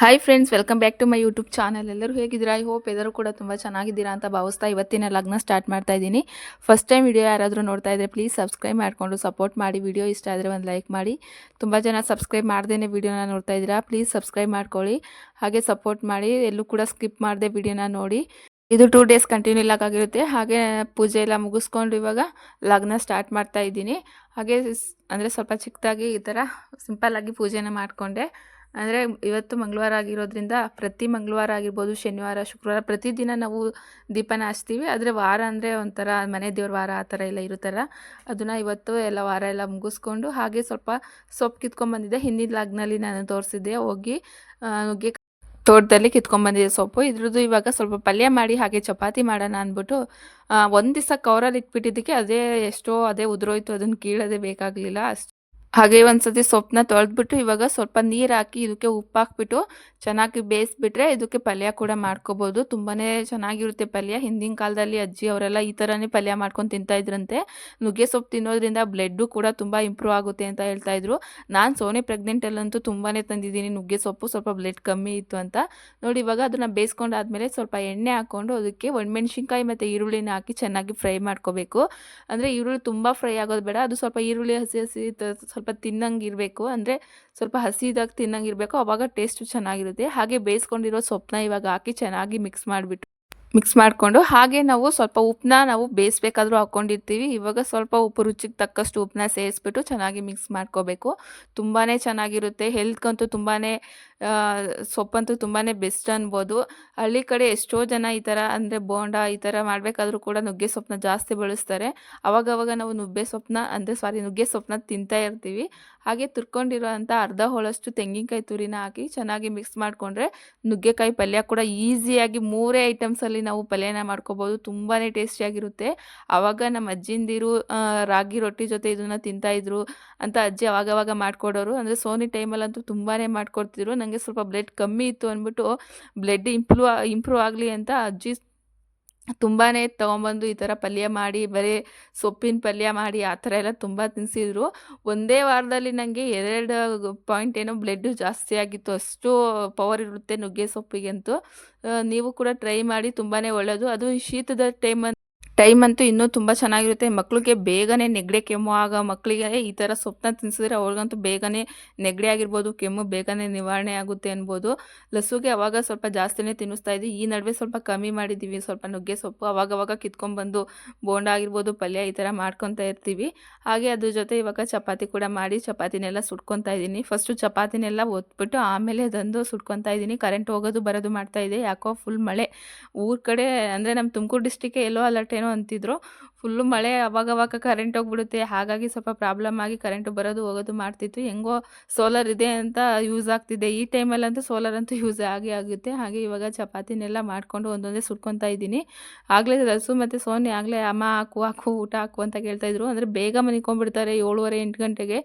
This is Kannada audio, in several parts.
Hi friends welcome back to my YouTube channel ಎಲ್ಲರೂ ಹೇಗಿದ್ದೀರಾ? ಐ ಹೋಪ್ ಎಲ್ಲರೂ ಕೂಡ ತುಂಬ ಚೆನ್ನಾಗಿದ್ದೀರಾ ಅಂತ ಭಾವಿಸ್ತಾ ಇವತ್ತಿನ ಲಗ್ನ ಸ್ಟಾರ್ಟ್ ಮಾಡ್ತಾ ಇದ್ದೀನಿ. ಫಸ್ಟ್ ಟೈಮ್ ವಿಡಿಯೋ ಯಾರಾದರೂ ನೋಡ್ತಾ ಇದ್ದರೆ ಪ್ಲೀಸ್ ಸಬ್ಸ್ಕ್ರೈಬ್ ಮಾಡಿಕೊಂಡು ಸಪೋರ್ಟ್ ಮಾಡಿ. ವಿಡಿಯೋ ಇಷ್ಟ ಆದರೆ ಒಂದು ಲೈಕ್ ಮಾಡಿ. ತುಂಬ ಜನ ಸಬ್ಸ್ಕ್ರೈಬ್ ಮಾಡ್ದೇ ವಿಡಿಯೋನ ನೋಡ್ತಾ ಇದ್ದೀರಾ? ಪ್ಲೀಸ್ ಸಬ್ಸ್ಕ್ರೈಬ್ ಮಾಡ್ಕೊಳ್ಳಿ. ಹಾಗೆ ಸಪೋರ್ಟ್ ಮಾಡಿ. ಎಲ್ಲೂ ಕೂಡ ಸ್ಕಿಪ್ ಮಾಡಿದೆ ವಿಡಿಯೋನ ನೋಡಿ. ಇದು ಟೂ ಡೇಸ್ ಕಂಟಿನ್ಯೂ ಆಗಿರುತ್ತೆ. ಹಾಗೆ ಪೂಜೆ ಎಲ್ಲ ಮುಗಿಸ್ಕೊಂಡು ಇವಾಗ ಲಗ್ನ ಸ್ಟಾರ್ಟ್ ಮಾಡ್ತಾ ಇದ್ದೀನಿ. ಹಾಗೆ ಅಂದರೆ ಸ್ವಲ್ಪ ಚಿಕ್ಕದಾಗಿ ಈ ಥರ ಸಿಂಪಲ್ಲಾಗಿ ಪೂಜೆನ ಮಾಡಿಕೊಂಡೆ. ಅಂದರೆ ಇವತ್ತು ಮಂಗಳವಾರ ಆಗಿರೋದ್ರಿಂದ ಪ್ರತಿ ಮಂಗಳವಾರ ಆಗಿರ್ಬೋದು, ಶನಿವಾರ, ಶುಕ್ರವಾರ ಪ್ರತಿದಿನ ನಾವು ದೀಪನ ಹಚ್ತೀವಿ. ಆದರೆ ವಾರ ಅಂದರೆ ಒಂಥರ ಮನೆ ದೇವ್ರ ವಾರ ಆ ಥರ ಎಲ್ಲ ಇರುತ್ತಲ್ಲ. ಅದನ್ನು ಇವತ್ತು ಎಲ್ಲ ವಾರ ಎಲ್ಲ ಮುಗಿಸ್ಕೊಂಡು ಹಾಗೆ ಸ್ವಲ್ಪ ಸೊಪ್ಪು ಕಿತ್ಕೊಂಡ್ಬಂದಿದ್ದೆ ಹಿಂದಿನ ಲಾಗ್ನಲ್ಲಿ ನಾನು ತೋರಿಸಿದ್ದೆ. ಹೋಗಿ ನುಗ್ಗೆ ತೋಟದಲ್ಲಿ ಕಿತ್ಕೊಂಡ್ಬಂದಿದೆ ಸೊಪ್ಪು. ಇದ್ರದ್ದು ಇವಾಗ ಸ್ವಲ್ಪ ಪಲ್ಯ ಮಾಡಿ ಹಾಗೆ ಚಪಾತಿ ಮಾಡೋಣ ಅಂದ್ಬಿಟ್ಟು ಒಂದು ದಿವಸ ಕವರಲ್ಲಿ ಇಟ್ಬಿಟ್ಟಿದ್ದಕ್ಕೆ ಅದೇ ಎಷ್ಟೋ ಅದೇ ಉದುರೋಯ್ತು. ಅದನ್ನು ಕೀಳೋದೇ ಬೇಕಾಗಲಿಲ್ಲ. ಅಷ್ಟು ಹಾಗೆ ಒಂದ್ಸತಿ ಸೊಪ್ಪನ್ನ ತೊಳೆದ್ಬಿಟ್ಟು ಇವಾಗ ಸ್ವಲ್ಪ ನೀರು ಹಾಕಿ ಇದಕ್ಕೆ ಉಪ್ಪು ಹಾಕ್ಬಿಟ್ಟು ಚೆನ್ನಾಗಿ ಬೇಯಿಸ್ಬಿಟ್ರೆ ಇದಕ್ಕೆ ಪಲ್ಯ ಕೂಡ ಮಾಡ್ಕೋಬೋದು. ತುಂಬಾ ಚೆನ್ನಾಗಿರುತ್ತೆ ಪಲ್ಯ. ಹಿಂದಿನ ಕಾಲದಲ್ಲಿ ಅಜ್ಜಿ ಅವರೆಲ್ಲ ಈ ಥರನೇ ಪಲ್ಯ ಮಾಡ್ಕೊಂಡು ತಿಂತಾ ಇದ್ರಂತೆ. ನುಗ್ಗೆ ಸೊಪ್ಪು ತಿನ್ನೋದ್ರಿಂದ ಬ್ಲಡ್ಡು ಕೂಡ ತುಂಬ ಇಂಪ್ರೂವ್ ಆಗುತ್ತೆ ಅಂತ ಹೇಳ್ತಾ ಇದ್ರು. ನಾನು ಸೋನೆ ಪ್ರೆಗ್ನೆಂಟಲ್ಲಂತೂ ತುಂಬಾ ತಂದಿದ್ದೀನಿ. ನುಗ್ಗೆ ಸೊಪ್ಪು ಸ್ವಲ್ಪ ಬ್ಲಡ್ ಕಮ್ಮಿ ಇತ್ತು ಅಂತ. ನೋಡಿ, ಇವಾಗ ಅದನ್ನು ಬೇಯಿಸ್ಕೊಂಡಾದ್ಮೇಲೆ ಸ್ವಲ್ಪ ಎಣ್ಣೆ ಹಾಕ್ಕೊಂಡು ಅದಕ್ಕೆ ಒಣಮೆಣ್ಸಿನ್ಕಾಯಿ ಮತ್ತು ಈರುಳ್ಳಿನ ಹಾಕಿ ಚೆನ್ನಾಗಿ ಫ್ರೈ ಮಾಡ್ಕೋಬೇಕು. ಅಂದರೆ ಈರುಳ್ಳಿ ತುಂಬ ಫ್ರೈ ಆಗೋದು ಬೇಡ. ಅದು ಸ್ವಲ್ಪ ಈರುಳ್ಳಿ ಹಸಿ ಹಸಿ ತ- ಸ್ವಲ್ಪ ತಿನ್ನಂಗಿರಬೇಕು, ಅಂದರೆ ಸ್ವಲ್ಪ ಹಸಿದಾಗಿ ತಿನ್ನಂಗಿರಬೇಕು, ಅವಾಗ ಟೇಸ್ಟು ಚೆನ್ನಾಗಿರುತ್ತೆ. ಹಾಗೆ ಬೇಯಿಸ್ಕೊಂಡಿರೋ ಸೊಪ್ಪನ್ನ ಇವಾಗ ಹಾಕಿ ಚೆನ್ನಾಗಿ ಮಿಕ್ಸ್ ಮಾಡಿಬಿಟ್ಟು ಮಿಕ್ಸ್ ಮಾಡಿಕೊಂಡು ಹಾಗೆ ನಾವು ಸ್ವಲ್ಪ ಉಪ್ಪನ್ನ ನಾವು ಬೇಯಿಸ್ಬೇಕಾದ್ರೂ ಹಾಕ್ಕೊಂಡಿರ್ತೀವಿ ಇವಾಗ ಸ್ವಲ್ಪ ಉಪ್ಪು ರುಚಿಗೆ ತಕ್ಕಷ್ಟು ಉಪ್ಪನ್ನ ಸೇರಿಸ್ಬಿಟ್ಟು ಚೆನ್ನಾಗಿ ಮಿಕ್ಸ್ ಮಾಡ್ಕೋಬೇಕು. ತುಂಬಾ ಚೆನ್ನಾಗಿರುತ್ತೆ. ಹೆಲ್ತ್ಗಂತೂ ತುಂಬಾ ಸೊಪ್ಪಂತೂ ತುಂಬಾ ಬೆಸ್ಟ್ ಅನ್ಬೋದು. ಹಳ್ಳಿ ಕಡೆ ಎಷ್ಟೋ ಜನ ಈ ಥರ ಅಂದರೆ ಬೋಂಡ ಈ ಥರ ಮಾಡಬೇಕಾದ್ರೂ ಕೂಡ ನುಗ್ಗೆ ಸೊಪ್ಪನ್ನ ಜಾಸ್ತಿ ಬಳಸ್ತಾರೆ. ಅವಾಗವಾಗ ನಾವು ನುಗ್ಗೆ ಸೊಪ್ಪನ್ನ ಅಂದರೆ ಸಾರಿ ನುಗ್ಗೆ ಸೊಪ್ಪನ್ನ ತಿಂತಾ ಇರ್ತೀವಿ. ಹಾಗೆ ತುರ್ಕೊಂಡಿರೋ ಅಂಥ ಅರ್ಧ ಹೋಳಷ್ಟು ತೆಂಗಿನಕಾಯಿ ತುರಿನ ಹಾಕಿ ಚೆನ್ನಾಗಿ ಮಿಕ್ಸ್ ಮಾಡಿಕೊಂಡ್ರೆ ನುಗ್ಗೆಕಾಯಿ ಪಲ್ಯ ಕೂಡ ಈಸಿಯಾಗಿ ಮೂರೇ ಐಟಮ್ಸಲ್ಲಿ ನಾವು ಪಲ್ಯನ ಮಾಡ್ಕೋಬೋದು. ತುಂಬಾ ಟೇಸ್ಟಿಯಾಗಿರುತ್ತೆ ಆವಾಗ ನಮ್ಮ ಅಜ್ಜಿಂದಿರು ರಾಗಿ ರೊಟ್ಟಿ ಜೊತೆ ಇದನ್ನು ತಿಂತಾಯಿದ್ರು ಅಂತ ಅಜ್ಜಿ ಅವಾಗವಾಗ ಮಾಡಿಕೊಡೋರು. ಅಂದರೆ ಸೋನಿ ಟೈಮಲ್ಲಂತೂ ತುಂಬಾ ಮಾಡಿಕೊಡ್ತಿದ್ರು. ನನಗೆ ಸ್ವಲ್ಪ ಬ್ಲಡ್ ಕಮ್ಮಿ ಇತ್ತು ಅಂದ್ಬಿಟ್ಟು ಬ್ಲಡ್ ಇಂಪ್ರೂವ್ ಇಂಪ್ರೂವ್ ಆಗಲಿ ಅಂತ ಅಜ್ಜಿ ತುಂಬಾ ತೊಗೊಂಬಂದು ಈ ಥರ ಪಲ್ಯ ಮಾಡಿ, ಬರೀ ಸೊಪ್ಪಿನ ಪಲ್ಯ ಮಾಡಿ, ಆ ಥರ ಎಲ್ಲ ತುಂಬ ತಿನ್ನಿಸಿದ್ರು ಒಂದೇ ವಾರದಲ್ಲಿ ನನಗೆ ಎರಡು ಪಾಯಿಂಟ್ ಏನೋ ಬ್ಲಡ್ಡು ಜಾಸ್ತಿ ಆಗಿತ್ತು. ಅಷ್ಟು ಪವರ್ ಇರುತ್ತೆ ನುಗ್ಗೆ ಸೊಪ್ಪಿಗೆ ಅಂತೂ ನೀವು ಕೂಡ ಟ್ರೈ ಮಾಡಿ ತುಂಬಾ ಒಳ್ಳೆಯದು ಅದು ಶೀತದ ಟೈಮ್ ಟೈಮ್ ಅಂತೂ ಇನ್ನೂ ತುಂಬ ಚೆನ್ನಾಗಿರುತ್ತೆ. ಮಕ್ಕಳಿಗೆ ಬೇಗನೆ ನೆಗಡಿ ಕೆಮ್ಮು ಆಗ ಮಕ್ಕಳಿಗೆ ಈ ಥರ ಸೊಪ್ಪನ್ನ ತಿನ್ಸಿದ್ರೆ ಅವ್ರಿಗಂತೂ ಬೇಗನೆ ನೆಗಡಿ ಆಗಿರ್ಬೋದು, ಕೆಮ್ಮು ಬೇಗನೆ ನಿವಾರಣೆ ಆಗುತ್ತೆ ಅನ್ಬೋದು. ಲಸುಗೆ ಅವಾಗ ಸ್ವಲ್ಪ ಜಾಸ್ತಿನೇ ತಿನ್ನಿಸ್ತಾ ಇದ್ವಿ. ಈ ನಡುವೆ ಸ್ವಲ್ಪ ಕಮ್ಮಿ ಮಾಡಿದ್ದೀವಿ ಸ್ವಲ್ಪ ನುಗ್ಗೆ ಸೊಪ್ಪು ಅವಾಗವಾಗ ಕಿತ್ಕೊಂಡ್ಬಂದು ಬೋಂಡ ಆಗಿರ್ಬೋದು, ಪಲ್ಯ ಈ ಥರ ಮಾಡ್ಕೊತಾ ಇರ್ತೀವಿ. ಹಾಗೆ ಅದ್ರ ಜೊತೆ ಇವಾಗ ಚಪಾತಿ ಕೂಡ ಮಾಡಿ ಚಪಾತಿನೆಲ್ಲ ಸುಟ್ಕೊತಾ ಇದ್ದೀನಿ. ಫಸ್ಟು ಚಪಾತಿನೆಲ್ಲ ಒತ್ಬಿಟ್ಟು ಆಮೇಲೆ ಅದೊಂದು ಸುಟ್ಕೊತಾ ಇದ್ದೀನಿ. ಕರೆಂಟ್ ಹೋಗೋದು ಬರೋದು ಮಾಡ್ತಾ ಇದೆ. ಯಾಕೋ ಫುಲ್ ಮಳೆ. ಊರ ಕಡೆ ಅಂದರೆ ನಮ್ಮ ತುಮಕೂರು ಡಿಸ್ಟಿಕ್ಕೆ ಎಲ್ಲೋ ಅಲರ್ಟ್ ಏನೋ ಅಂತಿದ್ರು. ಫುಲ್ಲು ಮಳೆ ಅವಾಗವಾಗ ಕರೆಂಟ್ ಹೋಗ್ಬಿಡುತ್ತೆ. ಹಾಗಾಗಿ ಸ್ವಲ್ಪ ಪ್ರಾಬ್ಲಮ್ ಆಗಿ ಕರೆಂಟ್ ಬರೋದು ಹೋಗೋದು ಮಾಡ್ತಿತ್ತು. ಹೆಂಗೋ ಸೋಲಾರ್ ಇದೆ ಅಂತ ಯೂಸ್ ಆಗ್ತಿದೆ. ಈ ಟೈಮಲ್ಲಂತೂ ಸೋಲಾರ್ ಅಂತೂ ಯೂಸ್ ಆಗೇ ಆಗುತ್ತೆ. ಹಾಗೆ ಇವಾಗ ಚಪಾತಿನೆಲ್ಲ ಮಾಡಿಕೊಂಡು ಒಂದೊಂದೇ ಸುಟ್ಕೊತಾ ಇದ್ದೀನಿ. ಆಗಲೇ ರಸು ಮತ್ತು ಸೋನಿ ಆಗಲೇ ಅಮ್ಮ ಹಾಕು ಹಾಕು, ಊಟ ಹಾಕು ಅಂತ ಕೇಳ್ತಾಯಿದ್ರು ಅಂದರೆ ಬೇಗ ಮನಿಕೊಂಡ್ಬಿಡ್ತಾರೆ ಏಳುವರೆ, ಎಂಟು ಗಂಟೆಗೆ.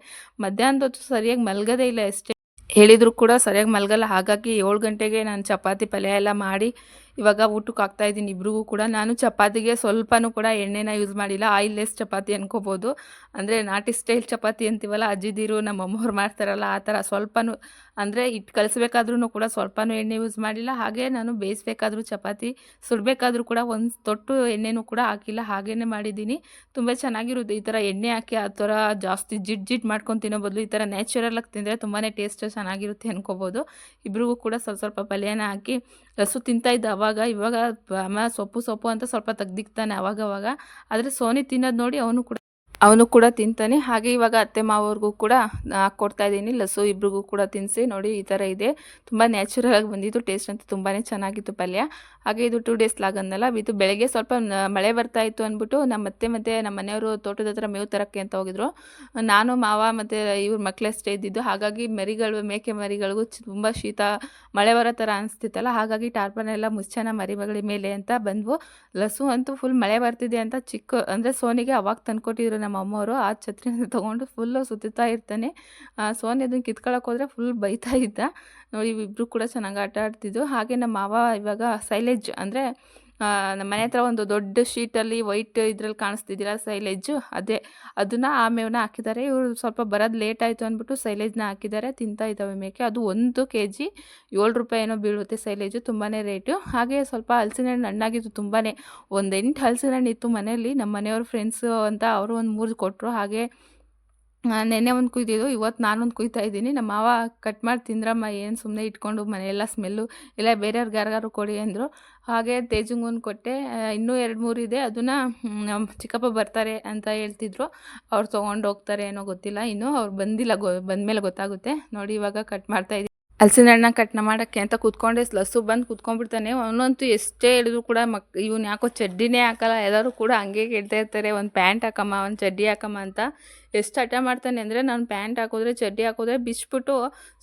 ಮಧ್ಯಾಹ್ನದ ಹೊತ್ತು ಸರಿಯಾಗಿ ಮಲಗದೇ ಇಲ್ಲ ಅಷ್ಟೇ ಹೇಳಿದರೂ ಕೂಡ ಸರಿಯಾಗಿ ಮಲಗಲ್ಲ. ಹಾಗಾಗಿ ಏಳು ಗಂಟೆಗೆ ನಾನು ಚಪಾತಿ ಪಲ್ಯ ಎಲ್ಲ ಮಾಡಿ ಇವಾಗ ಊಟಕ್ಕೆ ಹಾಕ್ತಾ ಇದ್ದೀನಿ. ಇಬ್ರಿಗೂ ಕೂಡ. ನಾನು ಚಪಾತಿಗೆ ಸ್ವಲ್ಪನೂ ಕೂಡ ಎಣ್ಣೆನ ಯೂಸ್ ಮಾಡಿಲ್ಲ. ಆಯಿಲ್ಲೆಸ್ ಚಪಾತಿ ಅನ್ಕೋಬೋದು. ಅಂದರೆ ನಾಟಿ ಸ್ಟೈಲ್ ಚಪಾತಿ ಅಂತೀವಲ್ಲ, ಅಜ್ಜಿದಿರು ನಮ್ಮ ಅಮ್ಮವ್ರು ಮಾಡ್ತಾರಲ್ಲ, ಆ ಥರ ಸ್ವಲ್ಪನೂ ಅಂದರೆ ಇಟ್ಟು ಕಲಿಸ್ಬೇಕಾದ್ರೂ ಕೂಡ ಸ್ವಲ್ಪನೂ ಎಣ್ಣೆ ಯೂಸ್ ಮಾಡಿಲ್ಲ. ಹಾಗೆ ನಾನು ಬೇಯಿಸ್ಬೇಕಾದ್ರೂ ಚಪಾತಿ, ಸುಡಬೇಕಾದ್ರೂ ಕೂಡ ಒಂದು ತೊಟ್ಟು ಎಣ್ಣೆನೂ ಕೂಡ ಹಾಕಿಲ್ಲ. ಹಾಗೇ ಮಾಡಿದ್ದೀನಿ. ತುಂಬ ಚೆನ್ನಾಗಿರುತ್ತೆ. ಈ ಥರ ಎಣ್ಣೆ ಹಾಕಿ ಆ ಥರ ಜಾಸ್ತಿ ಜಿಡ್ ಜಿಡ್ ಮಾಡ್ಕೊಂಡು ತಿನ್ನೋ ಬದಲು ಈ ಥರ ನ್ಯಾಚುರಲಾಗಿ ತಿಂದರೆ ತುಂಬಾ ಟೇಸ್ಟ್ ಚೆನ್ನಾಗಿರುತ್ತೆ ಅನ್ಕೋಬೋದು. ಇಬ್ರಿಗೂ ಕೂಡ ಸ್ವಲ್ಪ ಸ್ವಲ್ಪ ಪಲ್ಯನ ಹಾಕಿ ಹಸು ತಿಂತಾ ಇದ್ದ ಅವಾಗ ಇವಾಗ ಅಮ್ಮ ಸೊಪ್ಪು ಸೊಪ್ಪು ಅಂತ ಸ್ವಲ್ಪ ತೆಗ್ದಿಕ್ತಾನೆ ಅವಾಗವಾಗ. ಆದರೆ ಸೋನಿ ತಿನ್ನೋದು ನೋಡಿ ಅವನು ಕೂಡ ಅವನು ಕೂಡ ತಿಂತಾನೆ. ಹಾಗೆ ಇವಾಗ ಅತ್ತೆ ಮಾವವ್ರಿಗೂ ಕೂಡ ಹಾಕ್ಕೊಡ್ತಾ ಇದ್ದೀನಿ. ಲಸು ಇಬ್ರಿಗೂ ಕೂಡ ತಿನ್ನಿಸಿ ನೋಡಿ, ಈ ಥರ ಇದೆ. ತುಂಬ ನ್ಯಾಚುರಲ್ ಆಗಿ ಬಂದಿತ್ತು. ಟೇಸ್ಟ್ ಅಂತೂ ತುಂಬಾ ಚೆನ್ನಾಗಿತ್ತು ಪಲ್ಯ. ಹಾಗೆ ಇದು ಟೂ ಡೇಸ್ ಲಾಗನ್ನಲ್ಲ ಇದು ಬೆಳಗ್ಗೆ ಸ್ವಲ್ಪ ಮಳೆ ಬರ್ತಾ ಇತ್ತು ಅಂದ್ಬಿಟ್ಟು ನಮ್ಮ ಅತ್ತೆ ಮತ್ತು ನಮ್ಮ ಮನೆಯವರು ತೋಟದ ಹತ್ರ ಮೇವು ತರಕ್ಕೆ ಅಂತ ಹೋಗಿದ್ರು. ನಾನು, ಮಾವ ಮತ್ತು ಇವ್ರ ಮಕ್ಕಳಷ್ಟೇ ಇದ್ದಿದ್ದು. ಹಾಗಾಗಿ ಮರಿಗಳು, ಮೇಕೆ ಮರಿಗಳಿಗೂ ತುಂಬ ಶೀತ, ಮಳೆ ಬರೋ ಥರ ಅನಿಸ್ತಿತ್ತಲ್ಲ. ಹಾಗಾಗಿ ಟಾರ್ಪನೆಲ್ಲ ಮುಚ್ಚನ ಮರಿಮಗಳ ಮೇಲೆ ಅಂತ ಬಂದ್ವು. ಲಸು ಅಂತೂ ಫುಲ್ ಮಳೆ ಬರ್ತಿದೆ ಅಂತ ಚಿಕ್ಕ, ಅಂದರೆ ಸೋನಿಗೆ ಅವಾಗ ತಂದ್ಕೊಟ್ಟಿದ್ರು ನಮ್ಮ ಅಮ್ಮವರು ಆ ಛತ್ರಿನ ತೊಗೊಂಡು ಫುಲ್ಲು ಸುತ್ತುತ್ತಾ ಇರ್ತಾನೆ. ಸೋನಿ ಅದನ್ನು ಕಿತ್ಕೊಳಕ್ಕೆ ಹೋದರೆ ಫುಲ್ ಬೈತಾ ಇದ್ದ. ನೋಡಿ ಇಬ್ಬರು ಕೂಡ ಚೆನ್ನಾಗಿ ಆಟ ಆಡ್ತಿದ್ದು ಹಾಗೆ ನಮ್ಮ ಮಾವ ಇವಾಗ ಸೈಲೇಜ್ ಅಂದರೆ ನಮ್ಮ ಮನೆ ಹತ್ರ ಒಂದು ದೊಡ್ಡ ಶೀಟಲ್ಲಿ ವೈಟ್ ಇದ್ರಲ್ಲಿ ಕಾಣಿಸ್ತಿದ್ದೀರಾ ಸೈಲೇಜು. ಅದೇ, ಅದನ್ನು ಆ ಮೇವನ್ನ ಹಾಕಿದ್ದಾರೆ. ಇವರು ಸ್ವಲ್ಪ ಬರೋದು ಲೇಟ್ ಆಯಿತು ಅಂದ್ಬಿಟ್ಟು ಸೈಲೇಜ್ನ ಹಾಕಿದ್ದಾರೆ, ತಿಂತಾ ಇದ್ದಾವೆ ಮೇಕೆ. ಅದು ಒಂದು ಕೆ ಜಿ ಏಳು ರೂಪಾಯಿ ಏನೋ ಬೀಳುತ್ತೆ ಸೈಲೇಜು ತುಂಬಾ ರೇಟು. ಹಾಗೆ ಸ್ವಲ್ಪ ಹಲಸಿನ ಹಣ್ಣು ಹಣ್ಣಾಗಿತ್ತು ತುಂಬಾ ಒಂದು ಎಂಟು ಹಲಸಿನ ಹಣ್ಣು ಇತ್ತು ಮನೆಯಲ್ಲಿ. ನಮ್ಮ ಮನೆಯವ್ರ ಫ್ರೆಂಡ್ಸು ಅಂತ ಅವರು ಒಂದು ಮೂರು ಕೊಟ್ಟರು ಹಾಗೆ ನೆನ್ನೆ ಒಂದು ಕುಯ್ದಿದ್ದು ಇವತ್ತು ನಾನೊಂದು ಕುಯ್ತಾ ಇದ್ದೀನಿ. ನಮ್ಮ ಮಾವ ಕಟ್ ಮಾಡಿ ತಿಂದ್ರಮ್ಮ, ಏನು ಸುಮ್ಮನೆ ಇಟ್ಕೊಂಡು ಮನೆಯೆಲ್ಲ ಸ್ಮೆಲ್ಲು ಇಲ್ಲ, ಬೇರೆಯವ್ರಿಗೆ ಯಾರಿಗಾರು ಕೊಡಿ ಅಂದರು. ಹಾಗೆ ತೇಜಂಗೊಂದು ಕೊಟ್ಟೆ. ಇನ್ನೂ ಎರಡು ಮೂರು ಇದೆ. ಅದನ್ನು ನಮ್ಮ ಚಿಕ್ಕಪ್ಪ ಬರ್ತಾರೆ ಅಂತ ಹೇಳ್ತಿದ್ರು. ಅವ್ರು ತೊಗೊಂಡು ಹೋಗ್ತಾರೆ ಏನೋ ಗೊತ್ತಿಲ್ಲ. ಇನ್ನೂ ಅವ್ರು ಬಂದಿಲ್ಲ, ಗೊ, ಬಂದಮೇಲೆ ಗೊತ್ತಾಗುತ್ತೆ. ನೋಡಿ, ಇವಾಗ ಕಟ್ ಮಾಡ್ತಾ ಇದ್ದೀನಿ ಹಲಸಿನ ಹಣ್ಣ ಕಟ್ನ ಮಾಡೋಕ್ಕೆ ಅಂತ ಕೂತ್ಕೊಂಡೆ. ಲಸ್ಸು ಬಂದು ಕೂತ್ಕೊಂಡ್ಬಿಡ್ತಾನೆ. ಅವನಂತೂ ಎಷ್ಟೇ ಹೇಳಿದ್ರು ಕೂಡ ಮಕ್, ಇವ್ನು ಯಾಕೋ ಚಡ್ಡಿನೇ ಹಾಕಲ್ಲ. ಎಲ್ಲರೂ ಕೂಡ ಹಂಗೆ ಕೇಳ್ತಾ ಇರ್ತಾರೆ. ಒಂದು ಪ್ಯಾಂಟ್ ಹಾಕಮ್ಮ, ಒಂದು ಚಡ್ಡಿ ಹಾಕಮ್ಮ ಅಂತ. ಎಷ್ಟು ಹಠ ಮಾಡ್ತಾನೆ ಅಂದರೆ, ನಾನು ಪ್ಯಾಂಟ್ ಹಾಕಿದ್ರೆ, ಚಡ್ಡಿ ಹಾಕಿದ್ರೆ ಬಿಚ್ಬಿಟ್ಟು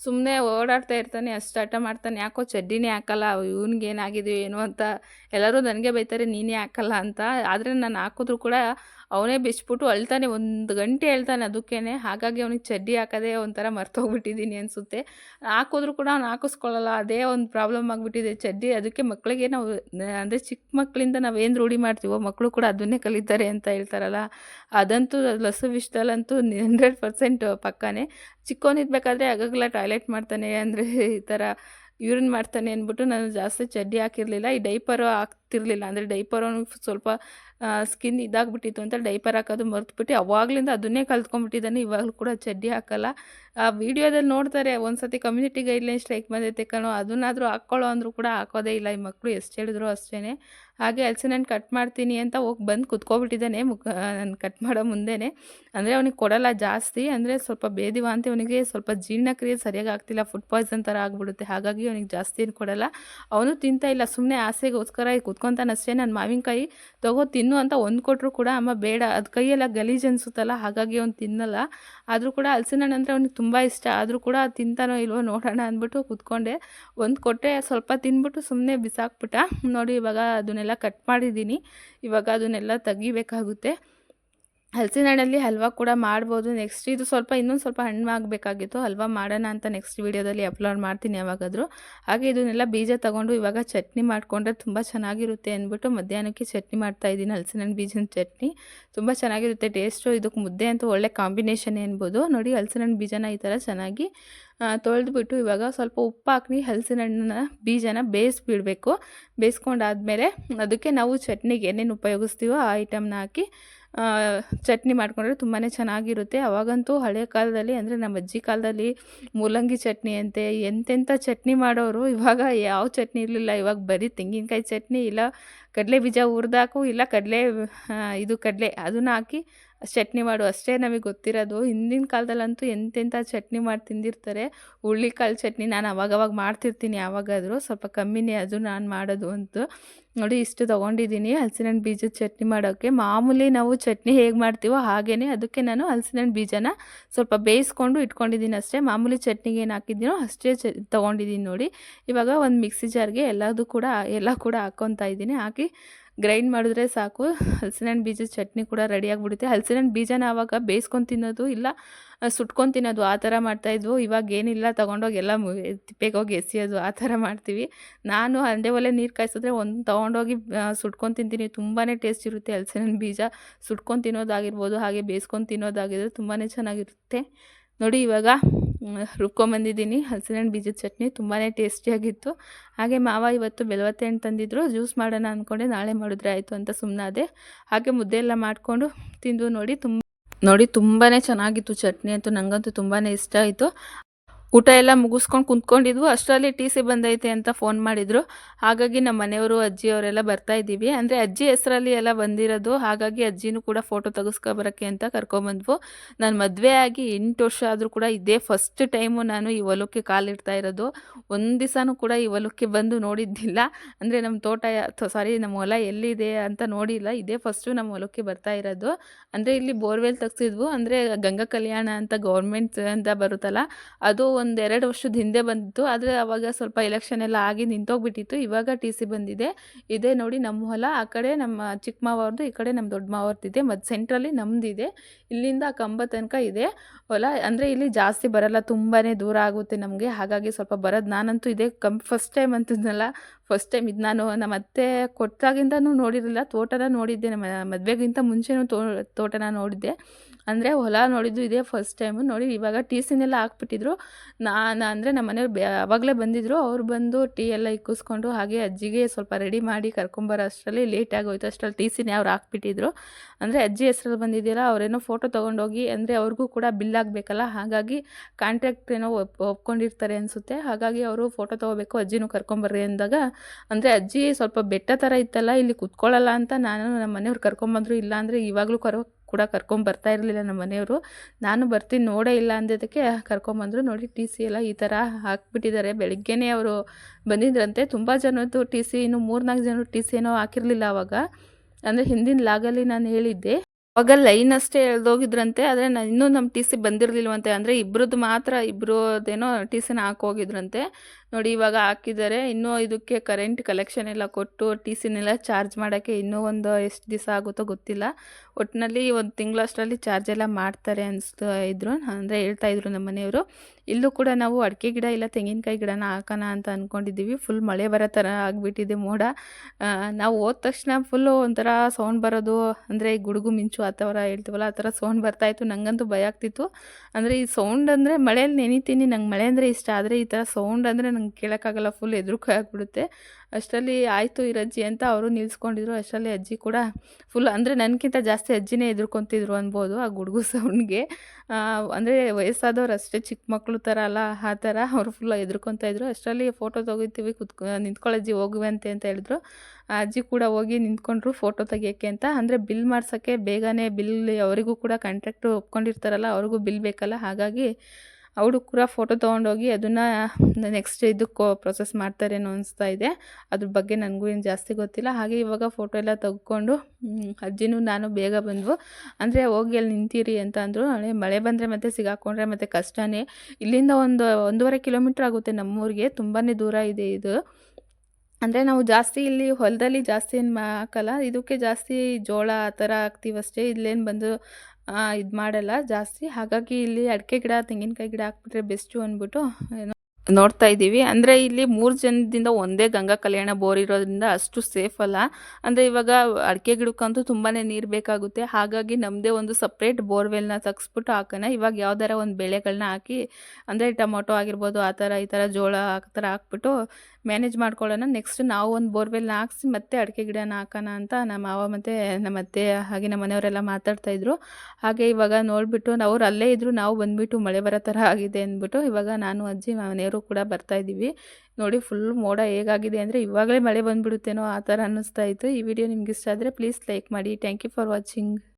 ಸುಮ್ಮನೆ ಓಡಾಡ್ತಾ ಇರ್ತಾನೆ. ಅಷ್ಟು ಹಠ ಮಾಡ್ತಾನೆ. ಯಾಕೋ ಚಡ್ಡಿನೇ ಹಾಕಲ್ಲ. ಇವ್ನಿಗೆ ಏನಾಗಿದೆ, ಏನೋ ಅಂತ? ಎಲ್ಲರೂ ನನಗೆ ಬೈತಾರೆ, ನೀನೇ ಹಾಕಲ್ಲ ಅಂತ. ಆದರೆ ನಾನು ಹಾಕಿದ್ರು ಕೂಡ ಅವನೇ ಬಿಚ್ಚಿಬಿಟ್ಟು ಅಳ್ತಾನೆ, ಒಂದು ಗಂಟೆ ಹೇಳ್ತಾನೆ ಅದಕ್ಕೇ ಹಾಗಾಗಿ ಅವನಿಗೆ ಚಡ್ಡಿ ಹಾಕೋದೇ ಒಂಥರ ಮರ್ತೋಗ್ಬಿಟ್ಟಿದ್ದೀನಿ ಅನಿಸುತ್ತೆ. ಹಾಕಿದ್ರು ಕೂಡ ಅವ್ನು ಹಾಕಿಸ್ಕೊಳ್ಳಲ್ಲ, ಅದೇ ಒಂದು ಪ್ರಾಬ್ಲಮ್ ಆಗಿಬಿಟ್ಟಿದೆ ಚಡ್ಡಿ. ಅದಕ್ಕೆ ಮಕ್ಕಳಿಗೆ ನಾವು, ಅಂದರೆ ಚಿಕ್ಕ ಮಕ್ಕಳಿಂದ ನಾವು ಏನು ರೂಢಿ ಮಾಡ್ತೀವೋ ಮಕ್ಕಳು ಕೂಡ ಅದನ್ನೇ ಕಲಿತಾರೆ ಅಂತ ಹೇಳ್ತಾರಲ್ಲ. ಅದಂತೂ ಲಸು ವಿಷ್ಟಲ್ಲಂತೂ ಹಂಡ್ರೆಡ್ ಪರ್ಸೆಂಟ್ ಪಕ್ಕನೇ. ಚಿಕ್ಕವನಿದ್ಬೇಕಾದ್ರೆ ಆಗಾಗಲ ಟಾಯ್ಲೆಟ್ ಮಾಡ್ತಾನೆ, ಅಂದರೆ ಈ ಥರ ಯೂರಿನ್ ಮಾಡ್ತಾನೆ ಅಂದ್ಬಿಟ್ಟು ನಾನು ಜಾಸ್ತಿ ಚಡ್ಡಿ ಹಾಕಿರಲಿಲ್ಲ. ಈ ಡೈಪರು ಹಾಕ್ತಿರ್ಲಿಲ್ಲ ಅಂದರೆ ಡೈಪರ್ ಅವನು ಸ್ವಲ್ಪ ಸ್ಕಿನ್ ಇದಾಗ್ಬಿಟ್ಟಿತ್ತು ಅಂತ ಡೈಪರ್ ಹಾಕೋದು ಮರ್ತ್ಬಿಟ್ಟು ಅವಾಗಲಿಂದ ಅದನ್ನೇ ಕಲ್ತ್ಕೊಂಡ್ಬಿಟ್ಟಿದ್ದಾನೆ, ಇವಾಗಲೂ ಕೂಡ ಚಡ್ಡಿ ಹಾಕಲ್ಲ. ಆ ವಿಡಿಯೋದಲ್ಲಿ ನೋಡ್ತಾರೆ ಒಂದು ಸತಿ ಕಮ್ಯುನಿಟಿ ಗೈಡ್ಲೈನ್ ಸ್ಟ್ರೈಕ್ ಬಂದೈತೆ ಕಣೋ, ಅದನ್ನಾದರೂ ಹಾಕ್ಕೊಳ್ಳೋ ಅಂದರೂ ಕೂಡ ಹಾಕೋದೇ ಇಲ್ಲ. ಈ ಮಕ್ಕಳು ಎಷ್ಟು ಹೇಳಿದ್ರು ಅಷ್ಟೇ ಹಾಗೆ ಹಲಸಿನ ನಾನು ಕಟ್ ಮಾಡ್ತೀನಿ ಅಂತ ಹೋಗಿ ಬಂದು ಕುತ್ಕೊಬಿಟ್ಟಿದ್ದಾನೆ ಮುಖ ನಾನು ಕಟ್ ಮಾಡೋ ಮುಂದೆನೇ. ಅಂದರೆ ಅವನಿಗೆ ಕೊಡಲ್ಲ ಜಾಸ್ತಿ. ಅಂದರೆ ಸ್ವಲ್ಪ ಬೇದಿವ ಅಂತ ಅವನಿಗೆ ಸ್ವಲ್ಪ ಜೀರ್ಣಕ್ರಿಯೆ ಸರಿಯಾಗಿ ಆಗ್ತಿಲ್ಲ. ಫುಡ್ ಪಾಯ್ಸನ್ ಥರ ಆಗಿಬಿಡುತ್ತೆ. ಹಾಗಾಗಿ ಅವನಿಗೆ ಜಾಸ್ತಿ ಏನು ಕೊಡಲ್ಲ. ಅವನು ತಿಂತಾ ಇಲ್ಲ. ಸುಮ್ಮನೆ ಆಸೆಗೋಸ್ಕರ ಅಷ್ಟೇ, ನಾನು ಮಾವಿನಕಾಯಿ ತಗೋ ತಿನ್ನು ಅಂತ ಒಂದು ಕೊಟ್ಟರು ಕೂಡ ಅಮ್ಮ ಬೇಡ. ಅದು ಕೈಯೆಲ್ಲ ಗಲೀಜು ಅನಿಸುತ್ತಲ್ಲ, ಹಾಗಾಗಿ ಅವ್ನು ತಿನ್ನಲ್ಲ. ಆದರೂ ಕೂಡ ಹಲಸಿನ ಹಣ್ಣು ಅಂದರೆ ಅವ್ನಿಗೆ ತುಂಬ ಇಷ್ಟ. ಆದರೂ ಕೂಡ ತಿಂತಾನೋ ಇಲ್ವೋ ನೋಡೋಣ ಅಂದ್ಬಿಟ್ಟು ಕುತ್ಕೊಂಡೆ. ಒಂದು ಕೊಟ್ಟೆ ಸ್ವಲ್ಪ ತಿನ್ಬಿಟ್ಟು ಸುಮ್ಮನೆ ಬಿಸಾಕ್ಬಿಟ್ಟ. ನೋಡಿ ಇವಾಗ ಅದನ್ನೆಲ್ಲ ಕಟ್ ಮಾಡಿದ್ದೀನಿ. ಇವಾಗ ಅದನ್ನೆಲ್ಲ ತೆಗಿಬೇಕಾಗುತ್ತೆ. ಹಲಸಿನ ಹಣ್ಣಲ್ಲಿ ಹಲ್ವಾ ಕೂಡ ಮಾಡ್ಬೋದು. ನೆಕ್ಸ್ಟ್ ಇದು ಸ್ವಲ್ಪ ಇನ್ನೊಂದು ಸ್ವಲ್ಪ ಹಣ್ಣು ಆಗಬೇಕಾಗಿತ್ತು. ಹಲ್ವಾ ಮಾಡೋಣ ಅಂತ ನೆಕ್ಸ್ಟ್ ವೀಡಿಯೋದಲ್ಲಿ ಅಪ್ಲೋಡ್ ಮಾಡ್ತೀನಿ ಯಾವಾಗಾದರೂ. ಹಾಗೆ ಇದನ್ನೆಲ್ಲ ಬೀಜ ತೊಗೊಂಡು ಇವಾಗ ಚಟ್ನಿ ಮಾಡಿಕೊಂಡ್ರೆ ತುಂಬ ಚೆನ್ನಾಗಿರುತ್ತೆ ಅಂದ್ಬಿಟ್ಟು ಮಧ್ಯಾಹ್ನಕ್ಕೆ ಚಟ್ನಿ ಮಾಡ್ತಾ ಇದ್ದೀನಿ ಹಲಸಿನ ಹಣ್ಣು ಬೀಜದ ಚಟ್ನಿ. ತುಂಬ ಚೆನ್ನಾಗಿರುತ್ತೆ ಟೇಸ್ಟು ಇದಕ್ಕೆ ಮುದ್ದೆ ಅಂತೂ ಒಳ್ಳೆ ಕಾಂಬಿನೇಷನ್ ಎನ್ಬೋದು ನೋಡಿ ಹಲಸಿನ ಹಣ್ಣು ಬೀಜನ ಈ ಥರ ಚೆನ್ನಾಗಿ ತೊಳೆದ್ಬಿಟ್ಟು ಇವಾಗ ಸ್ವಲ್ಪ ಉಪ್ಪು ಹಾಕಿ ಹಲಸಿನ ಹಣ್ಣನ್ನ ಬೀಜನ ಬೇಯಿಸ್ಬಿಡಬೇಕು. ಬೇಯಿಸ್ಕೊಂಡಾದ್ಮೇಲೆ ಅದಕ್ಕೆ ನಾವು ಚಟ್ನಿಗೆ ಏನೇನು ಉಪಯೋಗಿಸ್ತೀವೋ ಆ ಐಟಮ್ನ ಹಾಕಿ ಚಟ್ನಿ ಮಾಡಿಕೊಂಡ್ರೆ ತುಂಬಾ ಚೆನ್ನಾಗಿರುತ್ತೆ. ಅವಾಗಂತೂ ಹಳೆ ಕಾಲದಲ್ಲಿ ಅಂದರೆ ನಮ್ಮ ಅಜ್ಜಿ ಕಾಲದಲ್ಲಿ ಮೂಲಂಗಿ ಚಟ್ನಿ ಅಂತೆ ಎಂತೆಂಥ ಚಟ್ನಿ ಮಾಡೋರು ಇವಾಗ ಯಾವ ಚಟ್ನಿ ಇರಲಿಲ್ಲ. ಇವಾಗ ಬರೀ ತೆಂಗಿನಕಾಯಿ ಚಟ್ನಿ ಇಲ್ಲ, ಕಡಲೆ ಬೀಜ ಹುರಿದಾಕು ಇಲ್ಲ, ಕಡಲೆ ಇದು ಕಡಲೆ ಅದನ್ನ ಹಾಕಿ ಚಟ್ನಿ ಮಾಡು. ಅಷ್ಟೇ ನಮಗೆ ಗೊತ್ತಿರೋದು. ಹಿಂದಿನ ಕಾಲದಲ್ಲಂತೂ ಎಂತೆಂಥ ಚಟ್ನಿ ಮಾಡಿ ತಿಂದಿರ್ತಾರೆ. ಹುಳ್ಳಿಕಾಳು ಚಟ್ನಿ ನಾನು ಅವಾಗವಾಗ ಮಾಡ್ತಿರ್ತೀನಿ ಯಾವಾಗಾದರೂ. ಸ್ವಲ್ಪ ಕಮ್ಮಿನೇ ಅದು ನಾನು ಮಾಡೋದು ಅಂತೂ. ನೋಡಿ ಇಷ್ಟು ತೊಗೊಂಡಿದ್ದೀನಿ ಹಲಸಿನ ಹಣ್ಣು ಬೀಜದ ಚಟ್ನಿ ಮಾಡೋಕ್ಕೆ ಮಾಮೂಲಿ ನಾವು ಚಟ್ನಿ ಹೇಗೆ ಮಾಡ್ತೀವೋ ಹಾಗೇ ಅದಕ್ಕೆ ನಾನು ಹಲಸಿನ ಹಣ್ಣು ಬೀಜನ ಸ್ವಲ್ಪ ಬೇಯಿಸ್ಕೊಂಡು ಇಟ್ಕೊಂಡಿದ್ದೀನಿ ಅಷ್ಟೇ. ಮಾಮೂಲಿ ಚಟ್ನಿಗೆ ಏನು ಹಾಕಿದ್ದೀನೋ ಅಷ್ಟೇ ಚ ತೊಗೊಂಡಿದ್ದೀನಿ ನೋಡಿ. ಇವಾಗ ಒಂದು ಮಿಕ್ಸಿ ಜಾರ್ಗೆ ಎಲ್ಲದೂ ಕೂಡ, ಎಲ್ಲ ಕೂಡ ಹಾಕ್ಕೊತಾ ಇದ್ದೀನಿ. ಹಾಕಿ ಗ್ರೈಂಡ್ ಮಾಡಿದ್ರೆ ಸಾಕು. ಹಲಸಿನ ಹಣ್ಣು ಬೀಜದ ಚಟ್ನಿ ಕೂಡ ರೆಡಿಯಾಗಿಬಿಡುತ್ತೆ ಹಲಸಿನ ಹಣ್ಣು ಬೀಜನ ಆವಾಗ ಬೇಯಿಸ್ಕೊಂಡು ತಿನ್ನೋದು ಇಲ್ಲ ಸುಟ್ಕೊಂಡು ತಿನ್ನೋದು ಆ ಥರ ಮಾಡ್ತಾಯಿದ್ವು ಇವಾಗ ಏನಿಲ್ಲ, ತೊಗೊಂಡೋಗಿ ಎಲ್ಲ ಮು ತಿಪ್ಪೆಗೆ ಹೋಗಿ ಎಸೆಯೋದು ಆ ಥರ ಮಾಡ್ತೀವಿ. ನಾನು ಹಂಡೆ ಒಲೆ ನೀರು ಕಾಯಿಸಿದ್ರೆ ಒಂದು ತೊಗೊಂಡೋಗಿ ಸುಟ್ಕೊಂಡು ತಿಂತೀನಿ. ತುಂಬಾ ಟೇಸ್ಟ್ ಇರುತ್ತೆ ಹಲಸಿನ ಬೀಜ. ಸುಟ್ಕೊಂಡು ತಿನ್ನೋದಾಗಿರ್ಬೋದು, ಹಾಗೆ ಬೇಯಿಸ್ಕೊಂಡು ತಿನ್ನೋದಾಗಿದ್ರೆ ತುಂಬಾ ಚೆನ್ನಾಗಿರುತ್ತೆ. ನೋಡಿ, ಇವಾಗ ರುಬ್ಕೊಂಬಂದಿದ್ದೀನಿ. ಹಲಸಿನಣ್ಣು ಬೀಜದ ಚಟ್ನಿ ತುಂಬಾ ಟೇಸ್ಟಿಯಾಗಿತ್ತು. ಹಾಗೆ ಮಾವ ಇವತ್ತು ಬೆಲವತ್ತೆ ಹಣ್ಣು ತಂದಿದ್ರು. ಜ್ಯೂಸ್ ಮಾಡೋಣ ಅಂದ್ಕೊಂಡೆ ನಾಳೆ ಮಾಡಿದ್ರೆ ಆಯಿತು ಅಂತ ಸುಮ್ಮನಾದೆ ಹಾಗೆ ಮುದ್ದೆ ಎಲ್ಲ ಮಾಡಿಕೊಂಡು ತಿಂದು ನೋಡಿ, ತುಂಬ ನೋಡಿ ತುಂಬಾ ಚೆನ್ನಾಗಿತ್ತು ಚಟ್ನಿ ಅಂತೂ ನನಗಂತೂ ತುಂಬಾ ಇಷ್ಟ ಆಯಿತು. ಊಟ ಎಲ್ಲ ಮುಗಿಸ್ಕೊಂಡು ಕುಂತ್ಕೊಂಡಿದ್ವು. ಅಷ್ಟರಲ್ಲಿ ಟಿ ಸಿ ಬಂದೈತೆ ಅಂತ ಫೋನ್ ಮಾಡಿದರು. ಹಾಗಾಗಿ ನಮ್ಮ ಮನೆಯವರು ಅಜ್ಜಿ ಅವರೆಲ್ಲ ಬರ್ತಾ ಇದ್ದೀವಿ. ಅಂದರೆ ಅಜ್ಜಿ ಹೆಸರಲ್ಲಿ ಎಲ್ಲ ಬಂದಿರೋದು. ಹಾಗಾಗಿ ಅಜ್ಜಿನೂ ಕೂಡ ಫೋಟೋ ತೆಗೆಸ್ಕೊಬರೋಕ್ಕೆ ಅಂತ ಕರ್ಕೊಂಬಂದ್ವು. ನಾನು ಮದುವೆ ಆಗಿ ಎಂಟು ವರ್ಷ ಆದರೂ ಕೂಡ ಇದೇ ಫಸ್ಟ್ ಟೈಮು ನಾನು ಈ ಹೊಲಕ್ಕೆ ಕಾಲಿಡ್ತಾ ಇರೋದು. ಒಂದು ದಿವಸನೂ ಕೂಡ ಈ ಹೊಲಕ್ಕೆ ಬಂದು ನೋಡಿದ್ದಿಲ್ಲ. ಅಂದರೆ ನಮ್ಮ ತೋಟ ಸಾರಿ ನಮ್ಮ ಹೊಲ ಎಲ್ಲಿದೆ ಅಂತ ನೋಡಿಲ್ಲ. ಇದೇ ಫಸ್ಟು ನಮ್ಮ ಹೊಲಕ್ಕೆ ಬರ್ತಾ ಇರೋದು. ಅಂದರೆ ಇಲ್ಲಿ ಬೋರ್ವೆಲ್ ತೆಗ್ಸಿದ್ವು. ಅಂದರೆ ಗಂಗಾ ಕಲ್ಯಾಣ ಅಂತ ಗೌರ್ಮೆಂಟ್ ಅಂತ ಬರುತ್ತಲ್ಲ, ಅದು ಒಂದು ಎರಡು ವರ್ಷದ ಹಿಂದೆ ಬಂದಿತ್ತು. ಆದರೆ ಅವಾಗ ಸ್ವಲ್ಪ ಎಲೆಕ್ಷನ್ ಎಲ್ಲ ಆಗಿ ನಿಂತೋಗ್ಬಿಟ್ಟಿತ್ತು. ಇವಾಗ ಟಿ ಸಿ ಬಂದಿದೆ. ಇದೇ ನೋಡಿ ನಮ್ಮ ಹೊಲ, ಆ ಕಡೆ ನಮ್ಮ ಚಿಕ್ಕ ಈ ಕಡೆ ನಮ್ಮ ದೊಡ್ಡ ಮಾವವ್ರದ್ದಿದೆ ಮತ್ತು ಸೆಂಟ್ರಲ್ಲಿ ನಮ್ಮದಿದೆ ಇಲ್ಲಿಂದ ಕಂಬ ತನಕ ಇದೆ ಹೊಲ. ಅಂದರೆ ಇಲ್ಲಿ ಜಾಸ್ತಿ ಬರಲ್ಲ ತುಂಬಾ ದೂರ ಆಗುತ್ತೆ ನಮಗೆ. ಹಾಗಾಗಿ ಸ್ವಲ್ಪ ಬರೋದು ನಾನಂತೂ ಇದೇ. ಕಂ ಫಸ್ಟ್ ಟೈಮ್ ಅಂತಿದ್ನಲ್ಲ ಫಸ್ಟ್ ಟೈಮ್ ಇದು ನಾನು ನಮ್ಮ ಅತ್ತೆ ಕೊಟ್ಟಾಗಿಂದನೂ ನೋಡಿರಲಿಲ್ಲ. ತೋಟನ ನೋಡಿದ್ದೆ. ನಮ್ಮ ಮದುವೆಗಿಂತ ಮುಂಚೆನೂ ತೋ, ತೋಟನ ನೋಡಿದ್ದೆ. ಅಂದರೆ ಹೊಲ ನೋಡಿದ್ದು ಇದೇ ಫಸ್ಟ್ ಟೈಮು ನೋಡಿ, ಇವಾಗ ಟೀ ಸಿನೆಲ್ಲ ಹಾಕ್ಬಿಟ್ಟಿದ್ರು ನಾನು ಅಂದರೆ ನಮ್ಮ ಮನೆಯವ್ರು ಬೇ ಅವಾಗಲೇ ಬಂದಿದ್ದರು ಅವ್ರು ಬಂದು ಟೀ ಎಲ್ಲ ಇಕ್ಕಿಸ್ಕೊಂಡು ಹಾಗೆ ಅಜ್ಜಿಗೆ ಸ್ವಲ್ಪ ರೆಡಿ ಮಾಡಿ ಕರ್ಕೊಂಬರೋ ಅಷ್ಟರಲ್ಲಿ ಲೇಟ್ ಆಗೋಯ್ತು. ಅಷ್ಟರಲ್ಲಿ ಟಿ ಸಿನೇ ಅವ್ರು ಹಾಕ್ಬಿಟ್ಟಿದ್ರು. ಅಂದರೆ ಅಜ್ಜಿ ಹೆಸ್ರಲ್ಲಿ ಬಂದಿದ್ದೀರಾ ಅವರೇನೋ ಫೋಟೋ ತೊಗೊಂಡೋಗಿ ಅಂದರೆ ಅವ್ರಿಗೂ ಕೂಡ ಬಿಲ್ ಆಗಬೇಕಲ್ಲ. ಹಾಗಾಗಿ ಕಾಂಟ್ರಾಕ್ಟ್ ಏನೋ ಒಪ್, ಒಪ್ಕೊಂಡಿರ್ತಾರೆ ಅನಿಸುತ್ತೆ. ಹಾಗಾಗಿ ಅವರು ಫೋಟೋ ತೊಗೋಬೇಕು, ಅಜ್ಜಿನೂ ಕರ್ಕೊಂಬರ್ರಿ ಅಂದಾಗ. ಅಂದರೆ ಅಜ್ಜಿ ಸ್ವಲ್ಪ ಬೆಟ್ಟ ಥರ ಇತ್ತಲ್ಲ, ಇಲ್ಲಿ ಕುತ್ಕೊಳ್ಳಲ್ಲ ಅಂತ ನಾನು ನಮ್ಮ ಮನೆಯವ್ರು ಕರ್ಕೊಂಬಂದರು. ಇಲ್ಲ ಅಂದರೆ ಇವಾಗಲೂ ಕರೋ ಕೂಡ ಕರ್ಕೊಂಬರ್ತಾ ಇರಲಿಲ್ಲ ನಮ್ಮ ಮನೆಯವರು. ನಾನು ಬರ್ತೀನಿ, ನೋಡೇ ಇಲ್ಲ ಅಂದಿದ್ದಕ್ಕೆ ಕರ್ಕೊಂಬಂದರು ನೋಡಿ ಟಿ ಸಿ ಎಲ್ಲ ಈ ಥರ ಹಾಕ್ಬಿಟ್ಟಿದ್ದಾರೆ. ಬೆಳಗ್ಗೆನೇ ಅವರು ಬಂದಿದ್ರಂತೆ. ತುಂಬ ಜನದ್ದು ಟಿ ಸಿ ಇನ್ನು ಮೂರ್ನಾಲ್ಕು ಜನ ಟಿ ಸಿ ಏನೋ ಹಾಕಿರಲಿಲ್ಲ ಆವಾಗ ಅಂದರೆ ಹಿಂದಿನ ಲಾಗಲ್ಲಿ ನಾನು ಹೇಳಿದ್ದೆ. ಅವಾಗ ಲೈನ್ ಅಷ್ಟೇ ಎಳ್ದೋಗಿದ್ರಂತೆ. ಆದರೆ ನಾನು ಇನ್ನೂ ನಮ್ಮ ಟಿ ಸಿ ಬಂದಿರಲಿಲ್ಲವಂತೆ ಅಂದರೆ ಇಬ್ಬರದ್ದು ಮಾತ್ರ ಇಬ್ಬರದೇನೋ ಟಿ ಸಿನ ಹಾಕೋಗಿದ್ರಂತೆ ನೋಡಿ, ಇವಾಗ ಹಾಕಿದ್ದಾರೆ ಇನ್ನೂ ಇದಕ್ಕೆ ಕರೆಂಟ್ ಕಲೆಕ್ಷನ್ ಎಲ್ಲ ಕೊಟ್ಟು ಟಿ ಸಿನೆಲ್ಲ ಚಾರ್ಜ್ ಮಾಡೋಕ್ಕೆ ಇನ್ನೂ ಒಂದು ಎಷ್ಟು ದಿವಸ ಆಗುತ್ತೋ ಗೊತ್ತಿಲ್ಲ. ಒಟ್ಟಿನಲ್ಲಿ ಒಂದು ತಿಂಗಳಷ್ಟರಲ್ಲಿ ಚಾರ್ಜ್ ಎಲ್ಲ ಮಾಡ್ತಾರೆ ಅನಿಸ್ತಾ ಇದ್ರು. ಅಂದರೆ ಹೇಳ್ತಾ ಇದ್ರು ನಮ್ಮ ಮನೆಯವರು, ಇಲ್ಲೂ ಕೂಡ ನಾವು ಅಡಿಕೆ ಗಿಡ ಇಲ್ಲ ತೆಂಗಿನಕಾಯಿ ಗಿಡನ ಹಾಕೋಣ ಅಂತ ಅಂದ್ಕೊಂಡಿದ್ದೀವಿ ಫುಲ್ ಮಳೆ ಬರೋ ಥರ ಆಗಿಬಿಟ್ಟಿದೆ ಮೋಡ. ನಾವು ಹೋದ ತಕ್ಷಣ ಫುಲ್ಲು ಒಂಥರ ಸೌಂಡ್ ಬರೋದು, ಅಂದರೆ ಗುಡುಗು ಮಿಂಚು ಆ ಥರ ಹೇಳ್ತೀವಲ್ಲ, ಆ ಥರ ಸೌಂಡ್ ಬರ್ತಾಯಿತ್ತು ನನಗಂತೂ ಭಯ ಆಗ್ತಿತ್ತು. ಅಂದರೆ ಈ ಸೌಂಡ್ ಅಂದರೆ ಮಳೆಯಲ್ಲಿ ನೆನಿತೀನಿ, ನಂಗೆ ಮಳೆ ಅಂದರೆ ಇಷ್ಟ. ಆದರೆ ಈ ಥರ ಸೌಂಡ್ ಅಂದರೆ ನಂಗೆ ಕೇಳೋಕ್ಕಾಗಲ್ಲ ಫುಲ್ ಎದುರುಕಾಯಿ ಆಗಿಬಿಡುತ್ತೆ. ಅಷ್ಟರಲ್ಲಿ ಆಯಿತು ಇರಜ್ಜಿ ಅಂತ ಅವರು ನಿಲ್ಸ್ಕೊಂಡಿದ್ರು. ಅಷ್ಟರಲ್ಲಿ ಅಜ್ಜಿ ಕೂಡ ಫುಲ್ ಅಂದರೆ ನನಗಿಂತ ಜಾಸ್ತಿ ಅಜ್ಜಿನೇ ಎದುರ್ಕೊತಿದ್ರು ಅನ್ಬೋದು ಆ ಗುಡುಗು ಸೌಂಡ್ಗೆ ಅಂದರೆ ವಯಸ್ಸಾದವ್ರು ಅಷ್ಟೇ, ಚಿಕ್ಕ ಮಕ್ಕಳು ಥರ ಅಲ್ಲ, ಆ ಥರ ಅವರು ಫುಲ್ ಎದುರ್ಕೊತಾ ಇದ್ರು. ಅಷ್ಟರಲ್ಲಿ ಫೋಟೋ ತೆಗಿತೀವಿ, ಕುತ್ಕೊ ನಿಂತ್ಕೊಳ್ಳಜ್ಜಿ ಹೋಗುವಂತೆ ಅಂತ ಹೇಳಿದ್ರು. ಆ ಅಜ್ಜಿ ಕೂಡ ಹೋಗಿ ನಿಂತ್ಕೊಂಡ್ರು ಫೋಟೋ ತೆಗಿಯೋಕ್ಕೆ ಅಂತ. ಅಂದರೆ ಬಿಲ್ ಮಾಡ್ಸೋಕ್ಕೆ ಬೇಗನೆ ಬಿಲ್ ಅವರಿಗೂ ಕೂಡ ಕಾಂಟ್ರಾಕ್ಟು ಒಪ್ಕೊಂಡಿರ್ತಾರಲ್ಲ, ಅವ್ರಿಗೂ ಬಿಲ್ ಬೇಕಲ್ಲ, ಹಾಗಾಗಿ ಅವರು ಕೂಡ ಫೋಟೋ ತೊಗೊಂಡೋಗಿ ಅದನ್ನು ನೆಕ್ಸ್ಟ್ ಇದಕ್ಕೆ ಪ್ರೊಸೆಸ್ ಮಾಡ್ತಾರೇನೋ ಅನಿಸ್ತಾ ಇದೆ. ಅದ್ರ ಬಗ್ಗೆ ನನಗೂ ಏನು ಜಾಸ್ತಿ ಗೊತ್ತಿಲ್ಲ. ಹಾಗೆ ಇವಾಗ ಫೋಟೋ ಎಲ್ಲ ತೆಗ್ಕೊಂಡು ಅಜ್ಜಿನೂ ನಾನು ಬೇಗ ಬಂದ್ವು. ಅಂದರೆ ಹೋಗಿ ಅಲ್ಲಿ ನಿಂತೀರಿ ಅಂತ ಅಂದರು, ನಾಳೆ ಮಳೆ ಬಂದರೆ ಮತ್ತೆ ಸಿಗಾಕೊಂಡ್ರೆ ಮತ್ತೆ ಕಷ್ಟನೇ. ಇಲ್ಲಿಂದ ಒಂದು, ಒಂದೂವರೆ ಕಿಲೋಮೀಟ್ರ್ ಆಗುತ್ತೆ ನಮ್ಮೂರಿಗೆ. ತುಂಬಾ ದೂರ ಇದೆ ಇದು. ಅಂದರೆ ನಾವು ಜಾಸ್ತಿ ಇಲ್ಲಿ ಹೊಲದಲ್ಲಿ ಜಾಸ್ತಿ ಏನು ಹಾಕಲ್ಲ. ಇದಕ್ಕೆ ಜಾಸ್ತಿ ಜೋಳ ಆ ಥರ ಹಾಕ್ತೀವಷ್ಟೇ. ಇಲ್ಲೇನು ಬಂದು ಇದು ಮಾಡಲ್ಲ ಜಾಸ್ತಿ. ಹಾಗಾಗಿ ಇಲ್ಲಿ ಅಡಿಕೆ ಗಿಡ ತೆಂಗಿನಕಾಯಿ ಗಿಡ ಹಾಕ್ಬಿಟ್ರೆ ಬೆಸ್ಟು ಅಂದ್ಬಿಟ್ಟು ನೋಡ್ತಾ ಇದ್ದೀವಿ. ಅಂದರೆ ಇಲ್ಲಿ ಮೂರು ಜನದಿಂದ ಒಂದೇ ಗಂಗಾ ಕಲ್ಯಾಣ ಬೋರ್ ಇರೋದ್ರಿಂದ ಅಷ್ಟು ಸೇಫ್ ಅಲ್ಲ. ಅಂದರೆ ಇವಾಗ ಅಡಿಕೆ ಗಿಡಕ್ಕಂತೂ ತುಂಬಾ ನೀರು ಬೇಕಾಗುತ್ತೆ. ಹಾಗಾಗಿ ನಮ್ಮದೇ ಒಂದು ಸಪ್ರೇಟ್ ಬೋರ್ವೆಲ್ನ ತಗ್ಸ್ಬಿಟ್ಟು ಹಾಕೋಣ. ಇವಾಗ ಯಾವ್ದಾರ ಒಂದು ಬೆಳೆಗಳನ್ನ ಹಾಕಿ, ಅಂದರೆ ಟೊಮೊಟೊ ಆಗಿರ್ಬೋದು ಆ ಥರ ಈ ಥರ ಜೋಳ ಆ ಥರ ಹಾಕ್ಬಿಟ್ಟು ಮ್ಯಾನೇಜ್ ಮಾಡ್ಕೊಳ್ಳೋಣ. ನೆಕ್ಸ್ಟ್ ನಾವು ಒಂದು ಬೋರ್ವೆಲ್ನ ಹಾಕ್ಸಿ ಮತ್ತೆ ಅಡಿಕೆ ಗಿಡನ ಹಾಕೋಣ ಅಂತ ನಮ್ಮ ಮಾವ ಮತ್ತು ನಮ್ಮ ಅತ್ತೆ ಹಾಗೆ ನಮ್ಮ ಮನೆಯವರೆಲ್ಲ ಮಾತಾಡ್ತಾಯಿದ್ರು ಹಾಗೆ ಇವಾಗ ನೋಡಿಬಿಟ್ಟು ಅವ್ರು ಅಲ್ಲೇ ಇದ್ದರು ನಾವು ಬಂದುಬಿಟ್ಟು ಮಳೆ ಬರೋ ಥರ ಆಗಿದೆ ಅಂದ್ಬಿಟ್ಟು ಇವಾಗ ನಾನು ಅಜ್ಜಿ ಮನೆಯವರು ಕೂಡ ಬರ್ತಾ ಇದ್ದೀವಿ. ನೋಡಿ ಫುಲ್ ಮೋಡ ಹೇಗಾಗಿದೆ ಅಂದರೆ ಇವಾಗಲೇ ಮಳೆ ಬಂದುಬಿಡುತ್ತೇನೋ ಆ ಥರ ಅನ್ನಿಸ್ತಾ ಇತ್ತು. ಈ ವಿಡಿಯೋ ನಿಮ್ಗೆ ಇಷ್ಟ ಆದರೆ ಪ್ಲೀಸ್ ಲೈಕ್ ಮಾಡಿ. Thank you for watching